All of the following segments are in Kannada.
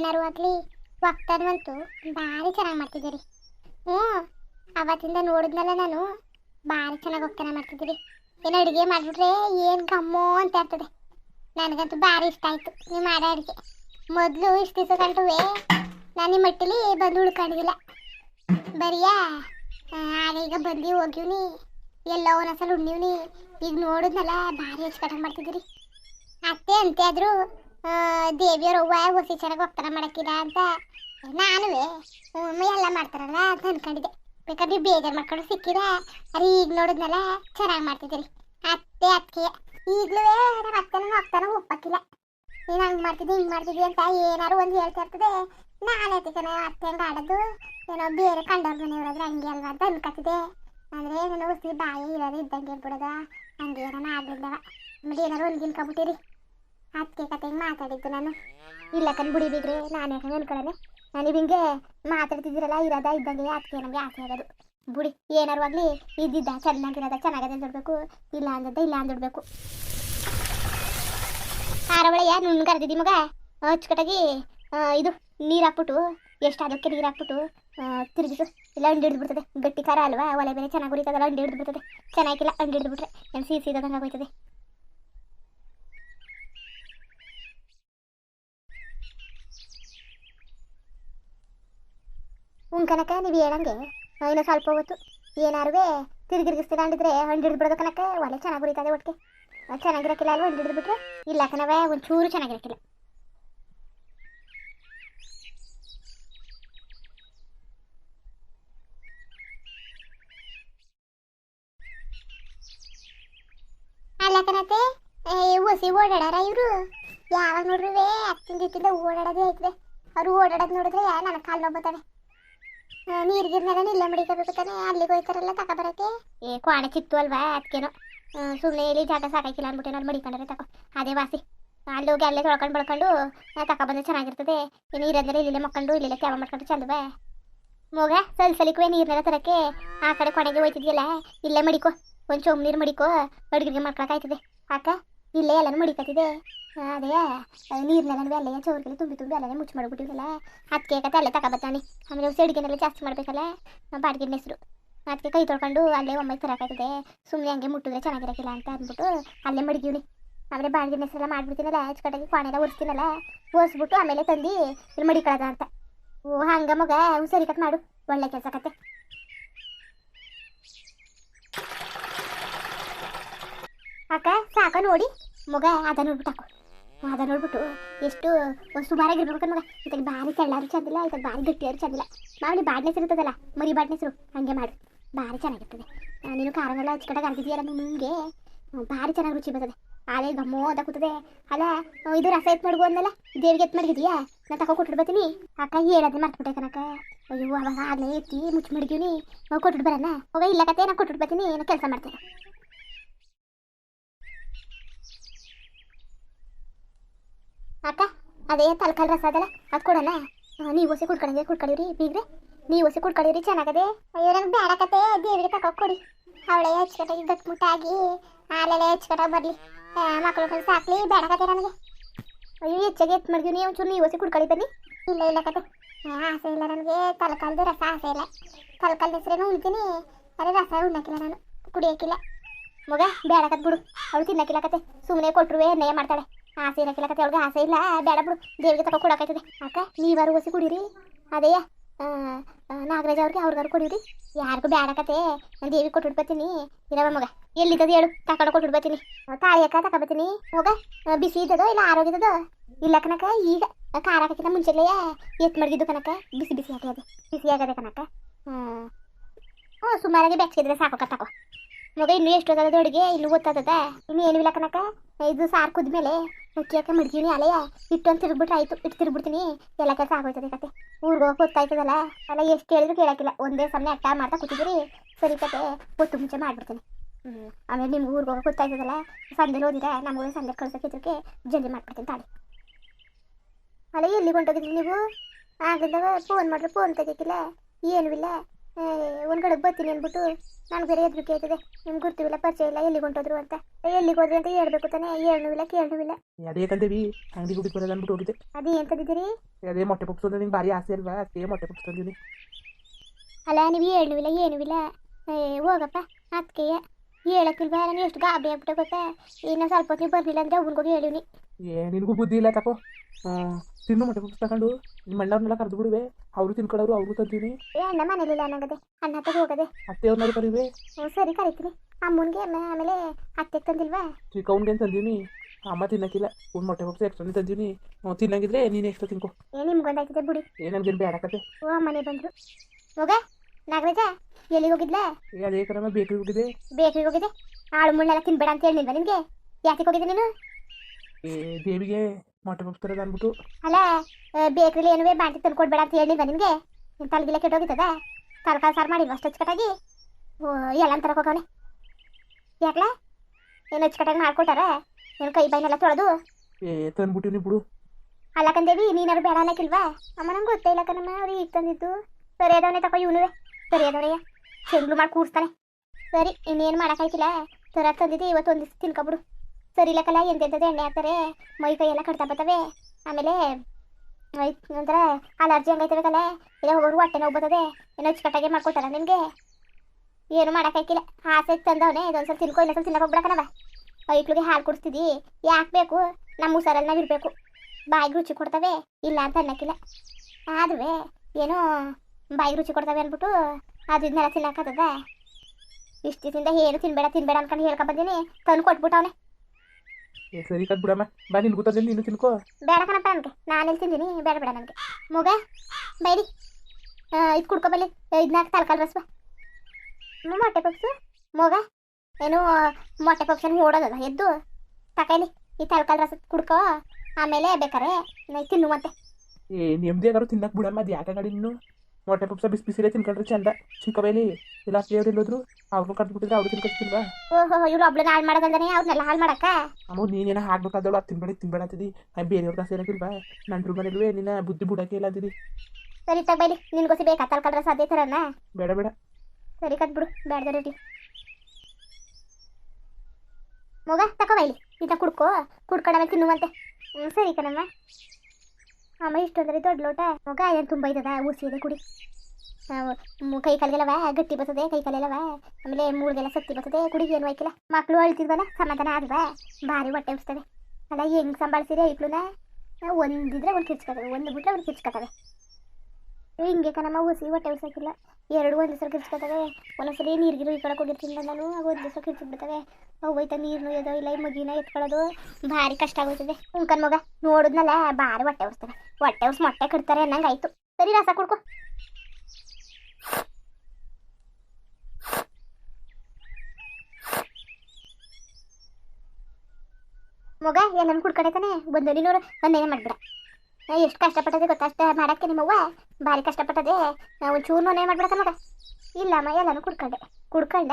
ಏನಾರು ಆಗ್ಲಿ ಒಕ್ತಾನಂತೂ ಭಾರಿ ಚೆನ್ನಾಗಿ ಮಾಡ್ತಿದ್ದೀರಿ. ಹ್ಞೂ, ಅವತ್ತಿಂದ ನೋಡಿದ್ನಲ್ಲ ನಾನು. ಭಾರಿ ಚೆನ್ನಾಗಿ ಒಕ್ತಾನ ಮಾಡ್ತಿದ್ದೀರಿ. ಏನು ಅಡುಗೆ ಮಾಡಿಬಿಟ್ರೆ ಏನು ಗಮ್ಮೋ ಅಂತ ಇರ್ತದೆ ನನಗಂತೂ ಭಾರಿ ಇಷ್ಟ ಆಯಿತು ನೀವು ಮಾಡೋ ಅಡುಗೆ. ಮೊದಲು ಇಷ್ಟು ದಿವಸ ಗಂಟುವೆ ನಾನು ನಿಮ್ಮ ಮಟ್ಟಿಲಿ ಬಂದು ಉಳ್ಕೊಂಡಿದ್ದಿಲ್ಲ. ಬರಿಯಾ? ಈಗ ಬಂದು ಹೋಗಿವ್ನಿ ಎಲ್ಲೋ ಒಂದೊಂದ್ಸಲ ಉಣ್ಣಿವ್ನಿ ಈಗ ನೋಡಿದ್ನಲ್ಲ, ಭಾರಿ ಹೆಚ್ಚು ಮಾಡ್ತಿದ್ದೀರಿ. ಅತ್ತೆ ಅಂತೆ ಆದರೂ ದೇವಿಯವ್ರ ಹೂವ ಹೊಸ ಚೆನ್ನಾಗಿ ಹೋಗ್ತಾರ ಮಾಡಕ್ಕಿದ ಅಂತ. ನಾನುವೇ ಹೂವು ಎಲ್ಲ ಮಾಡ್ತಾರಲ್ಲ ಅಂತ ಅನ್ಕೊಂಡಿದ್ದೆ. ಬೇಕಾದ್ರೆ ಬೇಜಾರು ಮಾಡ್ಕೊಂಡು ಸಿಕ್ಕಿದ ಅರೆ, ಈಗ ನೋಡಿದ್ನಲ್ಲ, ಚೆನ್ನಾಗಿ ಮಾಡ್ತಿದ್ದೀರಿ. ಅತ್ತೆ, ಅತ್ತಿಗೆ. ಈಗಲೂ ನಮ್ಮ ಅತ್ತೆನ ಹೋಗ್ತಾನ ಒಪ್ಪಕ್ಕಿಲ್ಲ ನೀನು ಹಂಗೆ ಮಾಡ್ತಿದ್ದಿ, ಹಿಂಗೆ ಮಾಡ್ತಿದ್ದಿ ಅಂತ ಏನಾರು ಒಂದು ಹೇಳ್ತಾ ಇರ್ತದೆ. ನಾನು ಕಣ ಅತ್ತೆ ಹಂಗೆ ಆಡೋದು. ಏನೋ ಬೇರೆ ಕಂಡವ್ರ ಮನೆಯವ್ರಾದ್ರೆ ಹಂಗೆ ಅಲ್ವಾ ಅಂತ ಅನ್ಕೊತಿದ್ದೆ. ಅಂದರೆ ನಾನು ಉಸಿ ಬಾಯಿ ಇರೋದು ಇದ್ದಂಗೆ ಬಿಡೋದ? ಹಂಗೆ ಏನಾರ ಆಗ್ಲಿಲ್ಲವ ಆಮೇಲೆ ಏನಾರು ಒಂದು ಗಿನ್ಕೊಬಿಟ್ಟಿರಿ ಅದಕ್ಕೆ ಕತೆ ಮಾತಾಡಿದ್ದು ನಾನು. ಇಲ್ಲ ಕಣ್, ಬಿಡಿ ನಾನು ಯಾಕಂದ್ರೆ ಅನ್ಕೊಳ್ಳೋಣ ನಾನು ಹಿಂಗೆ ಮಾತಾಡ್ತಿದ್ದೀರಲ್ಲ, ಇರೋದ, ಇದ್ದಂಗೆ ಅದಕ್ಕೆ ನಮಗೆ ಆಸೆ ಆಗೋದು. ಬುಡಿ, ಏನಾರು ಆಗ್ಲಿ ಇದ್ದಿದ್ದ, ಚೆನ್ನಾಗಿರೋದ, ಚೆನ್ನಾಗದೆ ಅಂದಿಡ್ಬೇಕು ಇಲ್ಲ ಅಂದದ್ದ, ಇಲ್ಲ ಅಂದಿಡ್ಬೇಕು ಹಾರವಳೆಯ ನುಣ್ಣು ಕರೆದಿದ್ದಿ ಮಗ? ಅಚ್ಚುಕಟ್ಟಾಗಿ ಇದು, ನೀರು ಹಾಕ್ಬಿಟ್ಟು, ಎಷ್ಟು ಅದಕ್ಕೆ ನೀರು ಹಾಕ್ಬಿಟ್ಟು ತಿರುಗಿಸು. ಇಲ್ಲ ಅಂಡಿ ಹಿಡಿದ್ಬಿಡ್ತದೆ ಗಟ್ಟಿ ಖಾರ ಅಲ್ವಾ? ಒಲೆ ಬೇರೆ ಚೆನ್ನಾಗಿ ಉರಿತದಲ್ಲ ಅಂಡಿ ಹಿಡಿದ್ಬಿಡ್ತದೆ ಚೆನ್ನಾಗಿಲ್ಲ ಅಂಡಿ ಹಿಡಿದ್ಬಿಟ್ರೆ ಏನು ಸಿಹಿ ಸೀದಂಗೆ ಆಗೋಯ್ತದೆ. ಉಂಕನಕ ನೀವು ಹೇಳಂಗೆ ಇನ್ನು ಸ್ವಲ್ಪ ಹೊತ್ತು ಏನಾರುವೆ ತಿರುಗಿರ್ಗಿಸ್ತೀರ ಅಂದಿದ್ರೆ ಹಂಡು ಹಿಡಿದು ಬಿಡೋದು ಕನಕ, ಒಲೆ ಚೆನ್ನಾಗಿ ಉರಿತದೆ ಒಟ್ಟಿಗೆ ಚೆನ್ನಾಗಿರಕ್ಕಿಲ್ಲ ಅಲ್ವಾ ಹಂಡು ಹಿಡಿದು ಬಿಟ್ರೆ? ಇಲ್ಲ ಕಣವ ಒಂಚೂರು ಚೆನ್ನಾಗಿರಕ್ಕಿಲ್ಲ. ಅಲ್ಲ ಕಣತೆ ಹೊಸಿ ಓಡಾಡಾರ ಇವರು? ಯಾವಾಗ ನೋಡ್ರಿ ಅತ್ತಿಂದ ಇತ್ತಿಂದ ಓಡಾಡೋದೇ ಐತದೆ ಅವ್ರು ಓಡಾಡೋದು ನೋಡಿದ್ರೆ ನನ್ನ ಕಾಲು ನೋವು ನೀರಿಗಿರ್ನೆಲ್ಲ ನಿಲ್ಲ ಮಡಿಕೋಬೇಕು ತಾನೆ ಅಲ್ಲಿಗೆ ಹೋಯ್ತಾರಲ್ಲ ಬರಕ್ಕೆ? ಏ ಕ್ವಾಣೆ ಚಿತ್ತು ಅಲ್ವಾ ಅದಕ್ಕೇನೋ ಸುಮ್ಮನೆ ಇಲ್ಲಿ ಜಾಗ ಸಾಕಾಕಿಲ್ಲ ಅಂದ್ಬಿಟ್ಟು ನಾನು ಮಡಿಕೊಂಡ್ರೆ ತಕೋ. ಅದೇ ವಾಸಿ. ಅಲ್ಲಿ ಹೋಗಿ ಅಲ್ಲೇ ತೊಳ್ಕೊಂಡು ಬಳ್ಕೊಂಡು ಬಂದ್ರೆ ಚೆನ್ನಾಗಿರ್ತದೆ. ಇನ್ನು ನೀರಂದ್ರೆ ಇಲ್ಲೇ ಮಕ್ಕಂಡು ಇಲ್ಲೇ ತ್ಯಾವ ಮಾಡ್ಕೊಂಡು ಚಂದವೆ ಮೋಗ ಸಲ್ ಸಲಿಕುವೆ ನೀರ್ನೆಲ್ಲ ತರಕ್ಕೆ. ಆ ಕಡೆ ಕೊನೆಗೆ ಹೋಯ್ತಿದ್ಯಲ್ಲ ಇಲ್ಲೇ ಮಡಿಕೋ. ಒಂದು ಚೊಂಬು ನೀರು ಮಡಿಕೋ. ಅಡುಗೆಗೆ ಮಾಡ್ಕೊಳಕಾಯ್ತದೆ ಅಕ್ಕ? ಇಲ್ಲೇ ಎಲ್ಲನೂ ಮಡಿಕತ್ತಿದೆ ಅದೇ ನೀರ್ನೆಲ್ಲ ಅಲ್ಲೇ ಚೌರ್ಗೆಲ್ಲ ತುಂಬಿ ತುಂಬಿ ಅಲ್ಲೇ ಮುಚ್ಚಿ ಮಾಡ್ಬಿಟ್ಟಿದ್ದಲ್ಲ ಅದಕ್ಕೆ ಕತೆ ಅಲ್ಲೇ ತಗೊಬತ್ತಾನೆ ಆಮೇಲೆ ಸೆಡಿಗೆನೆಲ್ಲ ಜಾಸ್ತಿ ಮಾಡಬೇಕಲ್ಲ ಬಾಡಿಗೆ ಹೆಸರು. ಅದಕ್ಕೆ ಕೈ ತೊಳ್ಕೊಂಡು ಅಲ್ಲೇ ಒಮ್ಮೆ ತರಕಾಗ್ತದೆ ಸುಮ್ಮನೆ ಹಂಗೆ ಮುಟ್ಟಿದ್ರೆ ಚೆನ್ನಾಗಿರಕ್ಕಿಲ್ಲ ಅಂತ ಅಂದ್ಬಿಟ್ಟು ಅಲ್ಲೇ ಮಡಗಿವ್ನಿ. ಆಮೇಲೆ ಬಾಡಿಗೆ ಹೆಸರೆಲ್ಲ ಮಾಡ್ಬಿಡ್ತೀನಲ್ಲ, ಅಚ್ಚುಕಟ್ಟಾಗಿ ಕೋಣೆಲ್ಲ ಒರೆಸ್ತೀನಲ್ಲ, ಒರೆಸ್ಬಿಟ್ಟು ಆಮೇಲೆ ತಂದು ಇಲ್ಲಿ ಮಡಿಕೊಳ್ಳೋದ ಅಂತ. ಓ, ಹಂಗೆ ಮಗ ಸರಿ ಕಟ್ ಮಾಡು. ಒಳ್ಳೆ ಕೆಲಸ ಕತೆ. ಅಕ್ಕ, ಸಾಕ ನೋಡಿ. ಮಗ ಅದ ನೋಡ್ಬಿಟ್ಟು ಹಾಕು. ಅದ ನೋಡ್ಬಿಟ್ಟು ಎಷ್ಟು ಸುಮಾರಾಗಿರ್ಬೇಕು ಮಗ. ಇದಕ್ಕೆ ಭಾರಿ ತೆಳ್ಳಾರು ಚಂದಿಲ್ಲ ಇದಕ್ಕೆ ಭಾರಿ ಗಟ್ಟಿಯಾರು ಚಂದಿಲ್ಲ. ಮಾಮೂಲಿ ಬಾಡ್ನೆಸ್ ಇರ್ತದಲ್ಲ ಮರಿ ಬಾಡ್ನೆಸ್ರು ಹಂಗೆ ಮಾಡು. ಭಾರಿ ಚೆನ್ನಾಗಿರ್ತದೆ. ನೀನು ಖಾರನೆಲ್ಲ ಹಚ್ಕಟಾಗಿ ಅರ್ದಿದೆಯಲ್ಲ ನಿಮಗೆ ಭಾರಿ ಚೆನ್ನಾಗಿ ರುಚಿ ಬರ್ತದೆ. ಆಲೆ ಗಮ್ಮೋ ಅಂತ ಕೂತದೆ. ಅಲ್ಲ ಇದು ರಸ ಎತ್ ಮಡ್ಗು ಅಂದಲ್ಲ ದೇವಿಗೆ ಎತ್ ಮಾಡಿದ್ಯಾ ನಾನು ತಗೋ ಕೊಟ್ಬಿಟ್ಟು ಬರ್ತೀನಿ. ಅಕ್ಕ ಹೇಳದೆ ಮರ್ತ್ಬಿಟ್ಟೆ ಕನಕ ಅಯ್ಯೋ, ಅವಾಗ ಆಗಲೇ ಎತ್ತಿ ಮುಚ್ಚಿ ಮಡಗಿವ್ನಿ ಕೊಟ್ಬಿಟ್ಟು ಬರೋಣ ಹೋಗ, ಇಲ್ಲ ಕತೆ, ನಾ ಕೊಟ್ಬಿಟ್ಟು ಬರ್ತೀನಿ. ಏನೋ ಕೆಲಸ ಮಾಡ್ತೇನೆ. ಅಕ್ಕ, ಅದೇ ತಲ್ಕಲ್ ರಸ ಅದಲ್ಲ, ಅದು ಕೊಡೋಣ. ನೀವು ಹೊಸಿ ಕುಡ್ಕೊಂಡೆ ಕುಡ್ಕೊಳಿವ್ರಿ, ಬೀಗ್ರೆ. ನೀವು ಹೊಸಿ ಕುಡ್ಕೊಳಿವ್ರಿ, ಚೆನ್ನಾಗದೆ. ಅಯ್ಯೋ, ನಂಗೆ ಬೇಡ ಕತೆ. ದೇವ್ರಿಗೆ ಕಕ್ಕ ಕೊಡಿ. ಅವಳೆ ಹಚ್ಕಟಾಗಿ ಗಟ್ಮುಟ್ಟಾಗಿ ಹಾಲೆಲ್ಲ ಹಚ್ಕಟಾಗಿ ಬರ್ಲಿ. ಮಕ್ಕಳು ಕೆಲಸ ಹಾಕ್ಲಿ ಬೇಡ ಕತೆ ನನಗೆ. ಅಯ್ಯೋ ಹೆಚ್ಚಾಗಿ ಎತ್ತು ಮಾಡಿದ್ವಿ ನೀವು ಒಂಚೂರು ನೀವು ಹೊಸಿ ಕುಡ್ಕೊಳ್ಳಿ ಬನ್ನಿ. ಇಲ್ಲ ಇಲ್ಲ ಕತೆ. ಆಸೆ ಇಲ್ಲ ನನಗೆ. ತಲಕಾಲ್ದು ರಸ ಆಸೆ ಇಲ್ಲ. ತಲಕಾಲ್ದ ಹೆಸರೇನು ಉಣ್ತೀನಿ. ಅದೇ ರಸ ಉಣ್ಣಕ್ಕಿಲ್ಲ ನಾನು. ಕುಡಿಯೋಕ್ಕಿಲ್ಲ ಮಗ ಬೇಡ ಕತ್ ಬಿಡು. ಅವಳು ತಿನ್ನಕ್ಕಿಲ್ಲ ಕತೆ. ಸುಮ್ಮನೆ ಕೊಟ್ಟರು ಎಣ್ಣೆ ಮಾಡ್ತಾಳೆ. ಆಸೆ ಇರಕ್ಕಿಲ್ಲ ಕತೆ ಅವಳಿಗೆ ಆಸೆ ಇಲ್ಲ. ಬೇಡ ಬಿಡು ದೇವಿಗೆ ತಗೋ ಕೊಡಕಾಯ್ತದೆ. ಅಕ್ಕ, ನೀವಾರು ಹೊಸಿ ಕುಡೀರಿ. ಅದೇಯ ನಾಗರಾಜ್ ಅವ್ರಿಗೆ ಅವ್ರಿಗಾರು ಕೊಡಿರಿ. ಯಾರಿಗೂ ಬೇಡ ಕತೆ. ನಾನು ದೇವಿ ಕೊಟ್ಟು ಬರ್ತೀನಿ. ಇರವ ಮಗ. ಎಲ್ಲಿದ್ದದ ಹೇಳು. ತಕೊಂಡು ಕೊಟ್ಟು ಬರ್ತೀನಿ. ತಾಳಿ ಅಕ್ಕ ತಕೊಬತ್ತೀನಿ ಮಗ ಬಿಸಿ ಇದ್ದದೋ ಇಲ್ಲ ಆರೋಗ್ಯದೋ ಇಲ್ಲ ಕನಕ ಈಗ ಖಾರ ಹಾಕಿನ ಮುಂಚೆಲೇ ಎತ್ ಮಡಗಿದ್ದು ಕನಕ ಬಿಸಿ ಬಿಸಿ ಆಗದೆ ಬಿಸಿ ಆಗದೆ ಕನಕ ಹ್ಞೂ ಸುಮಾರಾಗಿ ಬೆಚ್ಚಗಿದ್ರೆ ಸಾಕು ತಗೋ ಮಗ, ಇನ್ನೂ ಎಷ್ಟು ಹೊತ್ತದ ಅಡುಗೆ? ಇನ್ನೂ ಗೊತ್ತಾದದ ಇನ್ನು ಏನು ಇಲ್ಲ ಕನಕ ಇದು ಸಾರು ಕುದ್ಮೇಲೆ ಹಾಕಿ ಮಡ್ಗಿನಿ ಅಲೆಯ ಇಟ್ಟೊಂದು ತಿರುಗ್ಬಿಟ್ರೆ ಆಯ್ತು. ಇಟ್ಟು ತಿರುಗ್ಬಿಡ್ತೀನಿ. ಎಲ್ಲ ಕೆಲಸ ಆಗೋಯ್ತದೆ ಕತೆ. ಊರಿಗೆ ಹೋಗಿ ಗೊತ್ತಾಯ್ತದಲ್ಲ. ಅಲ್ಲ ಎಷ್ಟು ಹೇಳಿದ್ರು ಕೇಳಕ್ಕಿಲ್ಲ. ಒಂದೇ ಸಮಯ ಅಟ್ಟ ಮಾಡ್ತಾ ಕೂತಿದ್ದೀರಿ. ಸರಿ ಕತೆ. ಹೊತ್ತು ಮುಂಚೆ ಮಾಡ್ಬಿಡ್ತೀನಿ. ಹ್ಞೂ ಆಮೇಲೆ ನಿಮ್ಗೆ ಊರಿಗೆ ಹೋಗಿ ಗೊತ್ತಾಯ್ತದಲ್ಲ. ಸಂಜೆ ಓದಿದ್ರೆ ನಮಗೂ ಕಳ್ಸೋಕೆ ಇದಕ್ಕೆ ಜಲ್ದಿ ಮಾಡ್ಬಿಡ್ತೀನಿ ತಾಳಿ. ಅಲ್ಲ ಎಲ್ಲಿ ಹೊಂಟೋಗಿದ್ರಿ ನೀವು? ಆಗಿದ್ದಾಗ ಫೋನ್ ಮಾಡಿದ್ರೆ ಫೋನ್ ತೆಗಿಯಕ್ಕಿಲ್ಲ ಏನೂ ಇಲ್ಲ. ಒಂದು ಕಡೆ ಬರ್ತೀನಿ ಅಂದ್ಬಿಟ್ಟು ನಾನು ಬೇರೆ ಎದ್ರು ಆಯ್ತದೆ ನಿಮ್ಗೆ ಗುರ್ತಿವಿಲ್ಲ ಪರಿಚಯ ಇಲ್ಲ ಎಲ್ಲಿಗೆ ಹೊಂಟೋದ್ರು ಅಂತ. ಎಲ್ಲಿಗೆ ಹೋದ್ರಿ ಅಂತ ಹೇಳ್ಬೇಕು ತಾನೆ. ಏಳ್ನೂ ಇಲ್ಲ ಕೇಳ್ನೂ ಇಲ್ಲ. ಅದೇ ಕಂದೇವಿ ಅಂಗಡಿ ಹುಡುಗಿ ಬರೋದು ಅಂದ್ಬಿಟ್ಟು ಹೋಗಿದ್ದೆ. ಅದೇ ಏನು ತಂದಿದ್ದೀರಿ ಅದೇ ಮೊಟ್ಟೆ ಪಪ್ಸ್ ಅಂದ್ರೆ ನಿಂಗೆ ಭಾರಿ ಆಸೆ ಅಲ್ವಾ? ಅದೇ ಮೊಟ್ಟೆ ಪಪ್ಸ್ ಅಲ್ಲ ನೀವು ಏಳ್ನೂ ಇಲ್ಲ ಏನೂ ಇಲ್ಲ. ಹೋಗಪ್ಪ ಅದಕ್ಕೆ ಹೇಳಕ್ಕಿಲ್ವಾ ನಾನು ಎಷ್ಟು ಗಾಬಿ ಆಗ್ಬಿಟ್ಟೆ ಗೊತ್ತಾ? ಇನ್ನು ಸ್ವಲ್ಪ ಹೊತ್ತು ನೀವು ಬರಲಿಲ್ಲ ಅಂದರೆ ಅವ್ನಿಗೋಗಿ ಹೇಳಿವ್ನಿ. ಏ ನಿನಗೂ ಬುದ್ಧಿ ಇಲ್ಲ ತಕೋ ತಿನ್ನು ಮೊಟ್ಟೆ ಬುಕ್ಸ್ ತಗೊಂಡು ನಿಮ್ಮ ಅಣ್ಣವ್ರನ್ನೆಲ್ಲ ಕರೆದು ಬಿಡುವೆ. ಅವರು ತಿನ್ಕೊಳ್ಳೋರು ಅವ್ರಿಗೂ ತಂದೀನಿ. ಏ ಅಣ್ಣ ಮನೇಲಿಲ್ಲ ಅನ್ನಂಗದೆ. ಅಣ್ಣ ಹತ್ತಿಗೆ ಹೋಗದೆ. ಅತ್ತೆಯವ್ರನ್ನ ಕರಿವೆ? ಹ್ಞೂ ಸರಿ ಕರಿತೀನಿ. ಅಮ್ಮನಿಗೆ ಆಮೇಲೆ ಅತ್ತೆ ತಂದಿಲ್ವಾ? ಚಿಕ್ಕವನ್ಗೆ ತಂದೀನಿ? ಅಮ್ಮ ತಿನ್ನಕ್ಕಿಲ್ಲ. ಒಂದು ಮೊಟ್ಟೆ ಬಪ್ಸು ಎಕ್ಸ್ಟ್ರಾ ತಂದೀನಿ. ತಿನ್ನಂಗಿದ್ರೆ ನೀನು ಎಕ್ಸ್ಟ್ರಾ ತಿನ್ಕೋ. ಏ ನಿಮ್ಗೊಂದಾಗಿದೆ ಬಿಡಿ. ಏ ನನಗೇನು ಬೇಡ ಕತೆ. ಓ ಮನೆ ಬಂದರು. ಹೋಗ. ನಾಗರಾಜ ಎಲ್ಲಿಗೆ ಹೋಗಿದ್ಲಾ? ಅದೇ ಕರಮ್ಮ ಬೇಕರಿ ಹೋಗಿದೆ ಬೇಕರಿ ಹೋಗಿದೆ ಆಳು ಮುಳ್ಳೆಲ್ಲ ತಿನ್ಬೇಡ ಅಂತ ಹೇಳಿಲ್ವಾ ನಿಮ್ಗೆ ಯಾಕೆ ಹೋಗಿದ್ದೆ ನೀನು? ಏ ದೇವಿಗೆ ಮೊಟ್ಟೆ ಪಪ್ಸ್ ತರೋದು ಅಂದ್ಬಿಟ್ಟು. ಅಲ್ಲ ಬೇಕರಿಲಿ ಏನುವೆ ಬಾಂಟಿ ತಂದು ಕೊಡ್ಬೇಡ ಅಂತ ಹೇಳಿಲ್ವಾ ನಿನಗೆ? ನಿನ್ನ ತಲೆಗಿಲ್ಲ ಕೆಟ್ಟೋಗಿತ್ತದ? ತರಕಾರಿ ಸಾರು ಮಾಡಿ ಅಷ್ಟು ಅಚ್ಚುಕಟ್ಟಾಗಿ? ಓ ಎಲ್ಲ ತರಕ್ಕೆ ಹೋಗವನೆ. ಯಾಕಲ? ಏನು ಅಚ್ಚುಕಟ್ಟಾಗಿ ಮಾಡ್ಕೊಟ್ಟಾರ? ಏನು ಕೈ ಬೈನೆಲ್ಲ ತೊಳೆದು? ಏ ತಂದ್ಬಿಟ್ಟಿನಿ ಬಿಡು. ಅಲ್ಲ ಕಂದೇವಿ ನೀನಾರು ಬೇಡ ಅನ್ನಕ್ಕಿಲ್ವಾ? ಅಮ್ಮ ನಂಗೆ ಗೊತ್ತೇ ಇಲ್ಲ ಕಣಮ್ಮ ಅವ್ರು ಈಗ ತಂದಿದ್ದು. ಸರಿ ಅದವನೇ ತಕೋ ಇವನುವೆ. ಸರಿ ಅದವನೇ ಚೆಂಗ್ಳು ಮಾಡಿ ಕೂರಿಸ್ತಾನೆ. ಸರಿ, ಇನ್ನೇನು ಮಾಡೋಕ್ಕಾಯ್ತಿಲ್ಲ. ತರ ತಂದಿದ್ದೆ, ಇವತ್ತು ಒಂದಿವ್ಸ ದಿವಸ ತಿನ್ಕೊಬಿಡು. ಸರಿ ಇಲ್ಲಕ್ಕಲ್ಲ ಎಂತೆಂಥದ್ದು ಎಣ್ಣೆ ಹಾಕ್ತಾರೆ, ಮೈ ಕೈ ಎಲ್ಲ ಕಡ್ತಾ ಬರ್ತವೆ. ಆಮೇಲೆ ಒಂಥರ ಅಲರ್ಜಿ ಹಂಗೈತಬೇಕಲ್ಲ ಇಲ್ಲ ಹೋಗೋರು ಹೊಟ್ಟೆ ನೋವು ಬರ್ತದೆ. ಏನೋ ಅಚ್ಚುಕಟ್ಟಾಗೆ ಮಾಡ್ಕೊತಾರ ನಿನಗೆ ಏನು ಮಾಡೋಕ್ಕಾಯ್ತಿಲ್ಲ. ಆಸೆ ತಂದವನೇ ಇದೊಂದ್ಸಲ ತಿನ್ಕೊ, ಇನ್ನೊಂದ್ಸಲ ತಿನ್ನಕ್ಕೆ ಹೋಗ್ಬಿಡಕನವ ಐಕ್ಳಿಗೆ ಹಾಲು ಕುಡಿಸ್ತಿದ್ದಿ, ಯಾಕೆ ಬೇಕು? ನಮ್ಮ ಉಸಾರಲ್ಲಿ ಇರಬೇಕು. ಬಾಯಿಗೆ ರುಚಿ ಕೊಡ್ತವೆ, ಇಲ್ಲ ಅಂತ ಅನ್ನಕ್ಕಿಲ್ಲ. ಆದ್ರೂ ಏನೋ ಬಾಯಿಗೆ ರುಚಿ ಕೊಡ್ತವೆ ಅಂದ್ಬಿಟ್ಟು ಅದು ಇದನ್ನೆಲ್ಲ ತಿನ್ನಕ್ಕತ್ತದ ಇಷ್ಟು ದಿವಸದಿಂದ ಏನು ತಿನ್ಬೇಡ ತಿನ್ಬೇಡ ಅನ್ಕೊಂಡು ಹೇಳ್ಕೊ ಬಂದೀನಿ. ತಂದು ಕೊಟ್ಬಿಟ್ಟವನೆ ಏ ಸರಿ ಕಟ್ ಬಿಡಮ್ಮ. ಬಾ ನಿನ್ ತಂದಿನಿ ನೀನು ತಿನ್ಕೋ. ಬೇಡ ಕಣಪ್ಪ ನನಗೆ. ನಾನೆಲ್ಲಿ ತಿಂದೀನಿ? ಬೇಡ ಬೇಡ ನನಗೆ. ಮಗ ಬೈರಿ. ಇದು ಕುಡ್ಕೊಬಲ್ಲಿ ಇದನ್ನ ತಲ್ಕಾಲ್ ರಸ್ವ ಮೊಟ್ಟೆ ಪಪ್ಸು. ಮಗ. ಏನು ಮೊಟ್ಟೆ ಪಪ್ಸನ್ನು ಓಡೋದದ ಎದ್ದು. ತಕೈಲಿ ಈ ತಲ್ಕಲ್ ರಸ ಕುಡ್ಕೋ. ಆಮೇಲೆ ಬೇಕಾರೆ ತಿನ್ನು ಮತ್ತೆ. ಏ ನೆಮ್ಮದಿ ಆಗಾರು ತಿನ್ನಕ್ ಬಿಡಮ್ಮ ಅದು ಯಾಕೆ ಗಾಡಿ ನೀನು ಮೊಟ್ಟೆ ಪುಪ್ಸ ಬಿಸಿ ಬಿಸಿಲೇ ತಿನ್ಕೊಂಡ್ರೆ ಚಂದ. ಚಿಕ್ಕವೇಲಿ ಇಲ್ಲ ಅತ್ತಿಯವ್ರು ಎಲ್ಲೋದ್ರು ಅವ್ರು ಕರೆದು ಬಿಟ್ಟಿದ್ರೆ ಅವ್ರು ತಿನ್ಕೊತಿಲ್ವಾ ಓಹೋ ಇವ್ರು ಒಬ್ಳನ್ನ ಹಾಳು ಮಾಡೋದಂದ್ರೆ ಅವ್ರನ್ನೆಲ್ಲ ಹಾಳು ಮಾಡಕ್ಕ? ಅಮ್ಮ ನೀನೇನ ಹಾಕ್ಬೇಕಾದವಳು ಅದು ತಿನ್ಬೇಡಿ ತಿನ್ಬೇಡ ಅಂತಿದ್ದಿ ಬೇರೆ ಬೇರೆಯವ್ರ ಕಾಸು ಏನಕ್ಕಿಲ್ವಾ? ನಂಟ್ರು ಮನೇಲೂ ನಿನ್ನ ಬುದ್ಧಿ ಬುಡಕ್ಕೆ ಇಲ್ಲ ಅಂತಿದ್ದಿ ಸರಿ ತಗೊಬೈಲಿ ನಿನ್ಗೋಸಿ ಬೇಕಾ? ತಲ್ಕಾಲ್ ರಸ ಸಾಧ್ಯ ಥರನ ಬೇಡ ಬೇಡ. ಸರಿ ಕದ್ಬಿಡು ಬೇಡದ ರೇಟಿ ಮಗ ತಕೋಬೈಲಿ ಇದ ಕುಡ್ಕೋ. ಕುಡ್ಕೊಂಡಾಗ ತಿನ್ನುವಂತೆ ಸರಿ ಕಣಮ್ಮ. ಅಮ್ಮ ಇಷ್ಟೊಂದ್ರೆ ದೊಡ್ಡ ಲೋಟ. ಮಗ ಏನು ತುಂಬ ಇದ್ದದ ಉಸಿ ಇದೆ, ಕುಡಿ. ಕೈ ಕಾಲಿಗೆಲ್ಲವ? ಗಟ್ಟಿ ಬರ್ತದೆ, ಕೈ ಕಾಲೆಲ್ಲವ? ಆಮೇಲೆ ಮೂರ್ಗೆಲ್ಲ ಸತ್ತಿ ಬರ್ತದೆ ಕುಡಿಗೆ ಏನು ಆಯ್ತಿಲ್ಲ ಮಕ್ಕಳು ಅಳ್ತಿದ್ವಲ್ಲ, ಸಮಾಧಾನ ಆದ್ವ? ಭಾರಿ ಹೊಟ್ಟೆ ಉಡ್ಸ್ತವೆ ಅಲ್ಲ, ಹೆಂಗ್ ಸಂಭಾಳಿಸಿದ್ರೆ ಇಟ್ಲುನ ಒಂದಿದ್ರೆ ಒಂದು ಕಿರ್ಚ್ಕೊತವೆ, ಒಂದು ಬಿಟ್ರೆ ಒಂದು ಕಿರ್ಚ್ಕೊತವೆ. ಹಿಂಗೆ ಕಣಮ್ಮ ಉಸಿ ಹೊಟ್ಟೆ ಉಸಕಿಲ್ಲ ಎರಡು ಒಂದು ಸಲ ಕಿರ್ಚ್ಕೊತವೆ. ಒಂದೊಂದ್ಸರಿ ನೀರ್ಗಿರು ಈ ಕಡೆ ಹೋಗಿರ್ತೀನಿ ನಾನು ಒಂದು ದಿವಸ ಕಿರ್ಚಿಬಿಡ್ತವೆ. ಅವು ಹೋಯ್ತಾ ನೀರು ನೋಯೋದು ಇಲ್ಲ, ಈ ಮಗಿನ ಎತ್ಕೊಳ್ಳೋದು ಭಾರಿ ಕಷ್ಟ ಆಗೋಯ್ತದೆ. ಉಂಕನ್ ಮಗ, ನೋಡಿದ್ನಲ್ಲ, ಭಾರಿ ಹೊಟ್ಟೆ ಉಡ್ಸ್ತವೆ ಹೊಟ್ಟೆ ಉಸ್ ಮೊಟ್ಟೆ ಕಟ್ತಾರೆ ಅನ್ನಂಗೆ ಆಯ್ತು. ಸರಿ, ರಸ ಕುಡ್ಕೊ. ಮಗ ಏನನ್ನು ಕುಡ್ಕಡೆ ತಾನೆ? ಬಂದು ನೀನು ಒಂದೇನೇ ಮಾಡ್ಬಿಡ. ಎಷ್ಟು ಕಷ್ಟಪಟ್ಟದೆ ಗೊತ್ತಾ? ಅಷ್ಟ ಮಾಡಕ್ಕೆ ನಿಮ್ಮವ್ವ ಭಾರಿ ಕಷ್ಟಪಟ್ಟದೆ ನಾವು ಚೂರ್ ನೋನೇ ಮಾಡ್ಬಿಡಕ ಮಗ. ಇಲ್ಲಮ್ಮ ಎಲ್ಲನೂ ಕುಡ್ಕೊಂಡೆ. ಕುಡ್ಕೊಂಡ,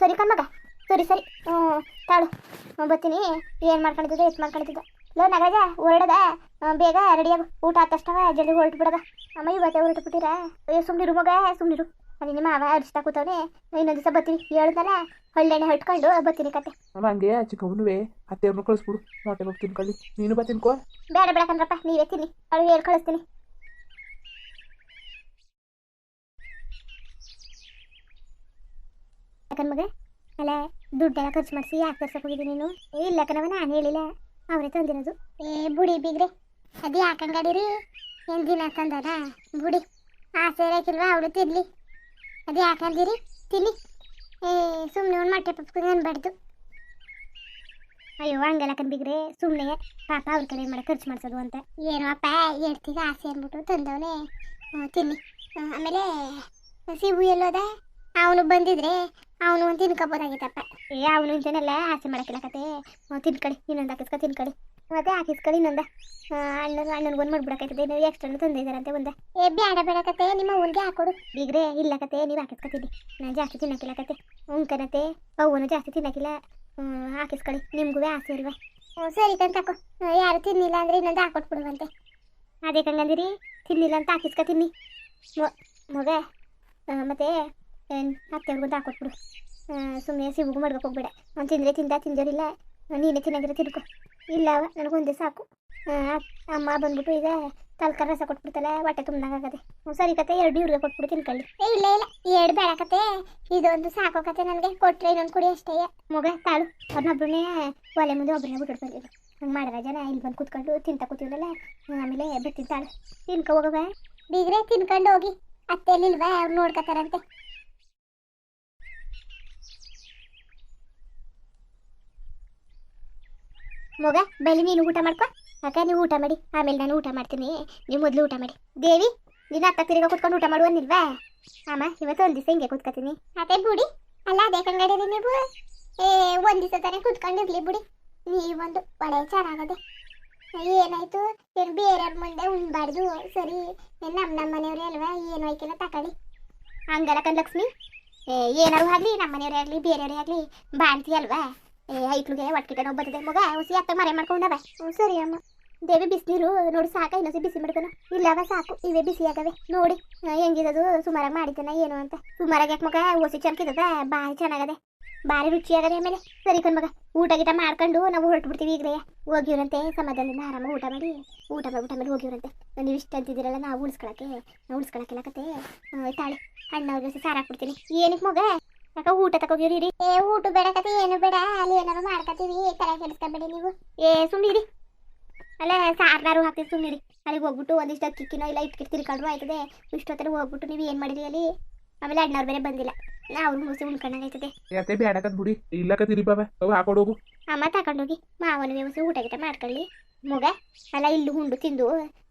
ಸರಿ ಕಮ್ಮಗ ಸರಿ ಸರಿ. ಹ್ಞೂ ತಾಳು. ಬರ್ತೀನಿ. ಏನು ಮಾಡ್ಕೊಂಡಿದ್ದೆ, ಎಷ್ಟು ಮಾಡ್ಕೊಂಡಿದ್ದ? ಲೋ ನಗರಾಜ ಹೊರಡದ. ಬೇಗ ರೆಡಿಯಾಗು ಊಟ ಆದ ತಕ್ಷಣ ಜಲ್ದಿ ಹೊರಟು ಬಿಡದ. ಅಮ್ಮ ಇವತ್ತೆ ಹೊರಟು ಬಿಟ್ಟಿರಾ? ಸುಮ್ಮನಿರು ಮಗ ಸುಮ್ಮನಿರು ಅದು ನಿಮ್ಮ ಅವ ಅರಿಸ್ತಾ ಕೂತವನೆ. ಇನ್ನೊಂದು ದಿವಸ ಬರ್ತೀನಿ. ಹೇಳ್ದಲ್ಲ ಹೊಳ್ಳೆಣ್ಣೆ ಹಟ್ಕೊಂಡು ಬರ್ತೀನಿ ಕತೆ. ಅಮ್ಮ ಹಂಗೆ ಚಿಕ್ಕವನುವೆ ಅತ್ತೆಯವ್ರನ್ನ ಕಳಿಸ್ಬಿಡು. ಮೊಟ್ಟೆ ಹೋಗಿ ತಿನ್ಕೊಳ್ಳಿ ನೀನು ಬಾ ತಿನ್ಕೋ ಬೇಡ ಬೇಡ ಕಣ್ರಪ್ಪ ನೀವೇ ತಿನ್ನಿ. ಅವ್ಳು ಹೇಳಿ ಕಳಿಸ್ತೀನಿ. ಯಾಕನ್ ಮಗ? ಅಲ್ಲ ದುಡ್ಡೆಲ್ಲ ಖರ್ಚು ಮಾಡಿಸಿ ಯಾಕೆ ತರ್ಸಕ್ ಹೋಗಿದ್ದೀನಿ ನೀನು? ಇಲ್ಲ ಕಣವ ನಾನು ಹೇಳಿಲ್ಲ. ಅವರೇ ತಂದಿರೋದು ಏ ಬುಡಿ ಬಿಗ್ರೆ ಅದು ಯಾಕಂಗಡಿರಿ ಏನು ದಿನ ತಂದದ ಬುಡಿ ಆಸೆ ಹಾಕಿಲ್ವಾ? ಅವಳು ತಿನ್ಲಿ. ಅದು ಯಾಕಂದಿರಿ ತಿನ್ನಿ. ಏ ಸುಮ್ಮನೆ ಒಂದು ಮಟ್ಟೆ ಪಪ್ಪ ಅನ್ಬಾರ್ದು ಅಯ್ಯೋ ಹಂಗೆಲ್ಲ ಬಿಗ್ರೆ. ಸುಮ್ಮನೆ ಪಾಪ ಅವ್ರ ಕಡೆ ಮಾಡಿ ಖರ್ಚು ಮಾಡ್ಸೋದು ಅಂತ. ಏನೋ ಅಪ್ಪ ಎಡ್ತಿಗೆ ಆಸೆ ಅಂದ್ಬಿಟ್ಟು ತಂದವನೇ. ತಿನ್ನಿ. ಆ, ಆಮೇಲೆ ಸಿಬು ಎಲ್ಲೋದ? ಅವನು ಬಂದಿದ್ರೆ ಅವನು ಒಂದು ತಿನ್ಕೋಬೋದಾಗಿತ್ತಪ್ಪ. ಏ ಅವನು ಇಂತನೆಲ್ಲ ಆಸೆ ಮಾಡಕ್ಕಿಲ್ಲ ಕತೆ ತಿನ್ಕೊಳ್ಳಿ ಇನ್ನೊಂದು ಹಾಕಿಸ್ಕೊ ತಿನ್ಕೊಳ್ಳಿ ಮತ್ತೆ ಹಾಕಿಸ್ಕೊಳ್ಳಿ ಇನ್ನೊಂದ. ಅಣ್ಣನ ಒಂದ್ ಮಾಡ್ಬಿಡಕೈತದೆ ನೀವು ಎಕ್ಸ್ಟ್ರಾ ತಂದಿದ್ದಾರಂತೆ ಒಂದ. ಏ ಬೇಡ ಬೇಡ ಕತೆ ನಿಮ್ಮ ಊರಿಗೆ ಹಾಕೊಡು. ಬಿಗ್ರೆ ಇಲ್ಲ ಕತೆ ನೀವು ಹಾಕಿಸ್ಕೊತೀನಿ. ನಾನು ಜಾಸ್ತಿ ತಿನ್ನಕ್ಕಿಲ್ಲ ಕತೆ ಉಂಕನತೆ ಅವನು ಜಾಸ್ತಿ ತಿನ್ನಕ್ಕಿಲ್ಲ. ಹ್ಮ್, ಹಾಕಿಸ್ಕೊಳ್ಳಿ ನಿಮ್ಗೂ ಆಸೆ ಇಲ್ವಾ? ಹ್ಞೂ ಸರಿ ಕಂತ ತಕೋ. ಯಾರು ತಿನ್ನಿಲ್ಲ ಅಂದ್ರೆ ಇನ್ನೊಂದು ಹಾಕೊಟ್ಬಿಡುವಂತೆ ಅದೇ ಕಂಗಂದಿರಿ ತಿನ್ನಿಲ್ಲ ಅಂತ ಹಾಕಿಸ್ಕೊ ತಿನ್ನಿ. ಮಗ ಮತ್ತು ಅತ್ತೆಯವ್ರಿಗೊಂದು ಹಾಕೊಟ್ಬಿಡು ಸುಮ್ಮನೆ ಸಿಗುಗು ಮಾಡ್ಬೇಕು ಹೋಗ್ಬೇಡ. ನಾನು ತಿಂದರೆ ತಿಂದ ತಿಂದೋರಿಲ್ಲ. ನೀನೇ ತಿನ್ನಂಗಿರ ತಿನ್ಕೊ. ಇಲ್ಲವ ನನಗೊಂದೇ ಸಾಕು. ಅಮ್ಮ ಬಂದ್ಬಿಟ್ಟು ಈಗ ತಲ್ಕರ್ ರಸ ಕೊಟ್ಬಿಡ್ತಲ್ಲ ಹೊಟ್ಟೆ ತುಂಬಾಗದೆ ಸರಿ ಕತೆ ಎರಡು ಇವ್ರಿಗೆ ಕೊಟ್ಬಿಡು ತಿನ್ಕೊಳ್ಳಿ. ಏ ಇಲ್ಲ ಇಲ್ಲ. ಎರಡು ಬೇಡ ಕತೆ. ಇದೊಂದು ಸಾಕೋ ಕತೆ ನನಗೆ. ಕೊಟ್ಟರೆ ಇನ್ನೊಂದು ಕುಡಿ ಅಷ್ಟೇ. ಮಗ ತಾಳು. ಅವ್ರನ್ನೊಬ್ಬರನ್ನೇ ಒಲೆ ಮುಂದೆ ಒಬ್ಬರನ್ನ ಬಿಟ್ಟು ಬಂದಿದ್ರು. ಹಂಗೆ ಮಾಡಿದ ಜನ ಇಲ್ಲಿ ಬಂದು ಕೂತ್ಕೊಂಡು ತಿಂತ ಕೂತಿದ್ರಲ್ಲ ಆಮೇಲೆ ಬರ್ತೀನಿ ತಾಳು. ತಿನ್ಕೊ ಹೋಗವ ಬೀಗ್ರೆ ತಿನ್ಕೊಂಡು ಹೋಗಿ. ಅತ್ತೆ ಬಾ ಅವ್ರು ನೋಡ್ಕೊತಾರಂತೆ. ಮಗ, ಬೈಲಿ ನೀನು ಊಟ ಮಾಡ್ಕೊ. ಅಕ್ಕ ನೀವು ಊಟ ಮಾಡಿ. ಆಮೇಲೆ ನಾನು ಊಟ ಮಾಡ್ತೀನಿ. ನೀವು ಮೊದಲು ಊಟ ಮಾಡಿ. ದೇವಿ ನೀನು ಅಕ್ಕ ತಿರುಗ ಕುತ್ಕೊಂಡು ಊಟ ಮಾಡುವ ನಿಲ್ವಾ ಅಮ್ಮ ಇವತ್ತು ಒಂದು ದಿವಸ ಹಿಂಗೆ ಕೂತ್ಕೊತೀನಿ. ಅದೇ ಬುಡಿ. ಅಲ್ಲ, ಅದೇ ಕಂಗಡಿರಿ ನೀವು. ಏ, ಒಂದು ದಿವಸ ತಾನೇ ಕೂತ್ಕೊಂಡಿರ್ಲಿ ಬುಡಿ. ನೀವೊಂದು ಒಳ್ಳೆ ಚೆನ್ನಾಗದೆ ಏನಾಯ್ತು? ಏನು ಬೇರೆಯವ್ರ ಮುಂದೆ ಉಣ್ಬಾರ್ದು. ಸರಿ ನಮ್ಮ ನಮ್ಮ ಮನೆಯವ್ರೇ ಅಲ್ವಾ? ಏನು ಆಯ್ಕೆಲ್ಲ ತಕೊಳ್ಳಿ. ಹಂಗಲ್ಲ ಕಣ್ ಲಕ್ಷ್ಮಿ. ಏ ಏನಾರು ಆಗಲಿ ನಮ್ಮ ಮನೆಯವರೇ ಆಗಲಿ, ಬೇರೆಯವರೇ ಆಗಲಿ. ಬಾಣ್ತಿ ಅಲ್ವಾ? ಏ ಐಕ್ಳಿಗೆ ಒಟ್ಕಿಟ ನಾವು ಬರ್ತದೆ ಮಗ, ಹುಸಿ ಅತ್ತ ಮರೆ ಮಾಡ್ಕೊಂಡವ. ಹ್ಞೂ ಸರಿ ಅಮ್ಮ. ದೇವಿ ಬಿಸಿನೀರು ನೋಡಿ, ಸಾಕ. ಇನ್ನೊಸಿ ಬಿಸಿ ಮಾಡ್ತಾನ ಇಲ್ಲವ, ಸಾಕು. ಇವೇ ಬಿಸಿ ಆಗವೆ. ನೋಡಿ ಹೆಂಗಿದದು? ಸುಮಾರಾಗಿ ಮಾಡಿದ್ದಾನ ಏನು ಅಂತ. ಸುಮಾರಾಗಿ ಯಾಕೆ ಮಗ? ಓಸಿ ಚನ್ಕಿದದ ಭಾರಿ ಚೆನ್ನಾಗದೆ. ಭಾರಿ ರುಚಿಯಾಗದೆ ಆಮೇಲೆ. ಸರಿ ಕಣ್ ಮಗ. ಊಟ ಗೀಟ ಮಾಡ್ಕೊಂಡು ನಾವು ಹೊರಟು ಬಿಡ್ತೀವಿ ಈಗಲೇ. ಹೋಗಿವ್ರಂತೆ ಸಮಾಧಾನದಿಂದ ಆರಾಮ ಊಟ ಮಾಡಿ. ಊಟ ಮಾಡಿ ಊಟ ಮಾಡಿ ಹೋಗಿವ್ರಂತೆ ನೀವು ಇಷ್ಟ ಅಂತಿದ್ದೀರಲ್ಲ, ನಾವು ಉಳಿಸ್ಕೊಳಕ್ಕೆ, ನಾವು ಉಳಿಸ್ಕೊಳಕ್ಕೆಲ್ಲ ತಾಳೆ ಜೊತೆ ಸಾರು ಹಾಕ್ಬಿಡ್ತೀನಿ. ಏನಕ್ಕೆ ಮಗ? ಯಾಕ ಊಟ ತಗೋಗಿರಿ ಏ ಊಟ ಬೇಡ ಕತೆ ಏನು ಬೇಡ. ಅಲ್ಲಿ ಏನಾರು ಮಾಡ್ಕತೀವಿ ತಲೆ ಕೆಡಿಸ್ಕೊಬೇಡಿ ನೀವು. ಏ ಸುಮ್ಮನಿರಿ ಅಲ್ಲ ಸಾರ್ನಾರು ಹಾಕ್ತೀವಿ ಸುಮ್ಮನಿರಿ ಅಲ್ಲಿಗೆ ಹೋಗ್ಬಿಟ್ಟು ಒಂದಿಷ್ಟು ಕಿಕ್ಕಿನೋ ಇಲ್ಲ ಇಟ್ಕಿಟ್ಟು ತಿರ್ಕೊಂಡ್ರು ಆಯ್ತದೆ? ಇಷ್ಟೊತ್ತರ ಹೋಗ್ಬಿಟ್ಟು ನೀವು ಏನು ಮಾಡಿರಿ ಅಲ್ಲಿ? ಆಮೇಲೆ ಅಣ್ಣವ್ರು ಬೇರೆ ಬಂದಿಲ್ಲ. ನಾವು ಮುಸಿ ಉಳ್ಕೊಂಡಂಗಾಯ್ತದೆ ಯಾತೆ ಬೇಡಕತ್ ಬಿಡಿ. ಇಲ್ಲಕ ಬಾಬಾ ಅವು ಹಾಕೊಡೋಗು ಅಮ್ಮ ತಗೊಂಡೋಗಿ ಮಾವನ ವ್ಯವಸ್ಥೆ ಊಟ ಗೀಟ ಮಾಡ್ಕೊಳ್ಳಿ. ಮಗ ಅಲ್ಲ ಇಲ್ಲಿ ಉಂಡು ತಿಂದು.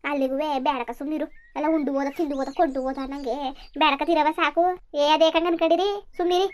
ಅಲ್ಲಿಗೂ ಬೇಡಕ ಸುಮ್ಮಿರು ಅಲ್ಲ ಉಂಡು ಹೋದ ತಿಂದು ಹೋದ ಕೊಂಡು ಹೋದ ನಂಗೆ ಬೇಡಕ ತಿರವ ಸಾಕು. ಏ ಅದೇ ಕಂಡು ಅನ್ಕೊಂಡಿರಿ ಸುಮ್ಮನಿರಿ